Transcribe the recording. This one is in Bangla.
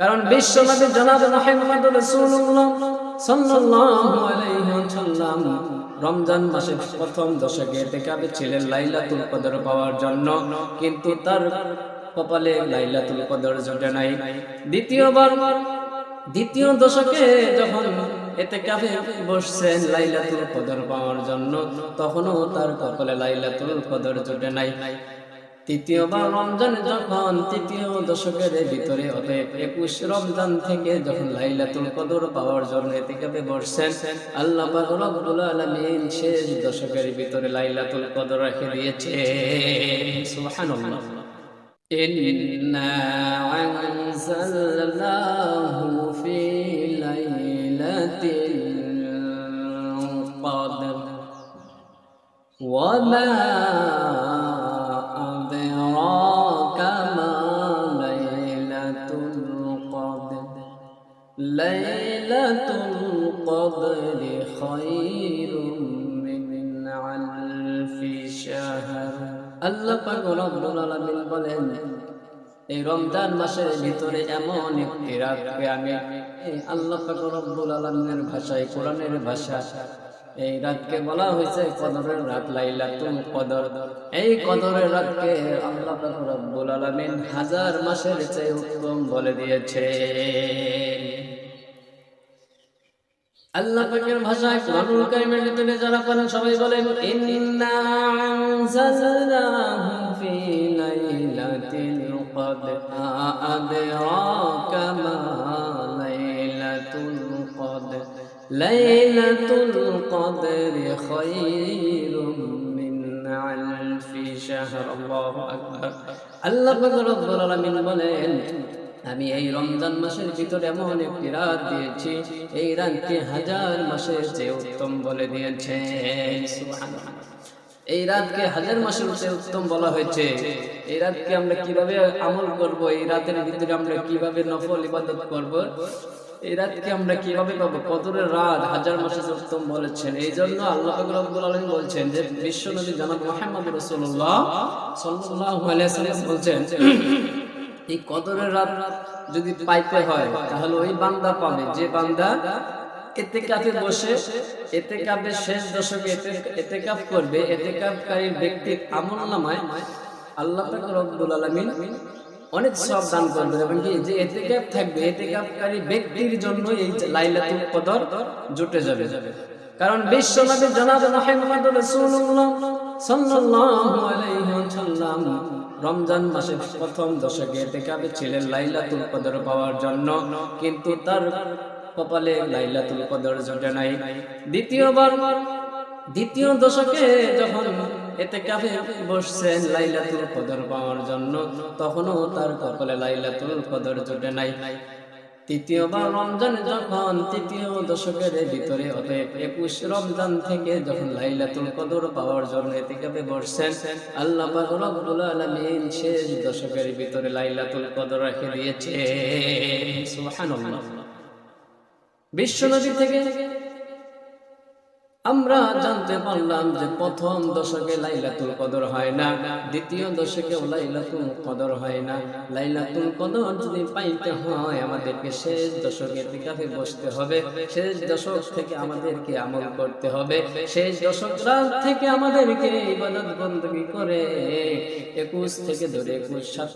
কারণ বিশ্ব নবী জনাব রমজান মাসের প্রথম দশকে এতেকাবে ছিলেন লাইলাতুল কদর পাওয়ার জন্য, কিন্তু তার কপালে লাইলাতুল কদর জোটে নাই। দ্বিতীয়বার, দ্বিতীয় দশকে যখন এতে কাফে বসছেন লাইলাতুল কদর পাওয়ার জন্য, তখনও তার কপালে লাইলাতুল কদর জোটে নাই। তৃতীয়বার রমজান যখন তৃতীয় দশকের ভিতরে অতএব একুশ রমজান থেকে যখন লাইলাতুল কদর পাওয়ার জন্য এতিকাতে বসছেন, আল্লাহ রব্বুল আলামিন শেষ দশকের ভিতরে লাইলাতুল কদর রেখে দিয়েছে সুবহানাল্লাহ। ইন্না আনসালনাহু ফি লাইলাতিল কদর। ওয়া القدر ليلة القدر خير من ألف شهر আল্লাহ পাক রব্বুল আলামিন বলেন এই রমজান মাসের ভিতরে এমন একটি রাতকে আমি এই আল্লাহ পাক রব্বুল আলামিনের ভাষায় কোরআনের ভাষা এই রাতকে বলা হয়েছে কদরের রাত লাইলাতুল কদর এই কদরের রাতকে আল্লাহ রব্বুল আলামিন হাজার মাসের চেয়ে উত্তম বলে দিয়েছে আল্লাহ পাকের ভাষায় কারীমের যারা সবাই বলেন ইন্না আনজালনাহু ফি লাইলাতিল কদর আদরাকা লাইলাতুল কদর খায়রুম মিন আলফি শাহর আল্লাহু আকবার আল্লাহ আমি এই রমজান মাসের ভিতরে এমন একটি রাত দিয়েছি, এই রাতকে হাজার মাসের চেয়ে উত্তম বলে দিয়েছে। এই রাতকে হাজার মাসের চেয়ে উত্তম বলা হয়েছে। এই রাতকে আমরা কীভাবে আমল করব? এই রাতের ভিতরে আমরা কীভাবে নফল ইবাদত করব? এই রাতকে আমরা কীভাবে পাবো? কদরের রাত হাজার চেয়ে উত্তম বলেছেন। এই জন্য আল্লাহ রব্বুল আলামিন বলছেন যে, বিশ্ব নবী জনাব মুহাম্মদ আলাইহি সাল্লাম বলছেন, এই কদরের রাত যদি পাইতে হয়, তাহলে ওই বান্দা পাবে। যে বান্দা এতে কাপে বসে এতে কাপে শেষ দশকে এতে কাপ করবে এতে কাপকারীর ব্যক্তির আমল নামায় আল্লাহ রব্বুল আলামিন অনেক সব দান করবে এবং কি যে এতে কাপ থাকবে, এতে কাপকারী ব্যক্তির জন্য এই লাইলাতুল কদর জুটে যাবে। কারণ বিশ্ব নবী জনাব মুহাম্মদ রাসূলুল্লাহ সাল্লাল্লাহু আলাইহি ওয়াসাল্লাম রমজান মাসের প্রথম দশকে এতে এতেকাবে ছিলেন লাইলাতুল কদর পাওয়ার জন্য। কিন্তু তার কপালে লাইলাতুল কদর জোটে নাই। দ্বিতীয়বার, দ্বিতীয় দশকে যখন এতে কাবে বসছেন লাইলাতুল কদর পাওয়ার জন্য। তখনও তার কপালে লাইলাতুল কদর জোটে নাই। তৃতীয়বার রমজান যখন তৃতীয় দশকের ভিতরে অতএব একুশ রমজান থেকে যখন লাইলাতুল কদর পাওয়ার জন্য এতিকাবে বসছেন, আল্লাহ রব্বুল আলামিন শেষ দশকের ভিতরে লাইলাতুল কদর রেখে দিয়েছে বিশ্ব নদী থেকে আমরা জানতে পারলাম যে প্রথম দশকে লাইলাতুল কদর হয় না, দ্বিতীয় দশকে লাইলাতুল কদর হয় না। লাইলাতুল কদর যদি পাইতে হয়, আমাদেরকে শেষ দশকে টিকাতে বসতে হবে। শেষ দশক থেকে আমাদেরকে আমল করতে হবে। শেষ দশক রাত থেকে আমাদেরকে ইবাদত বন্দী করে, একুশ থেকে ধরে একুশ সাত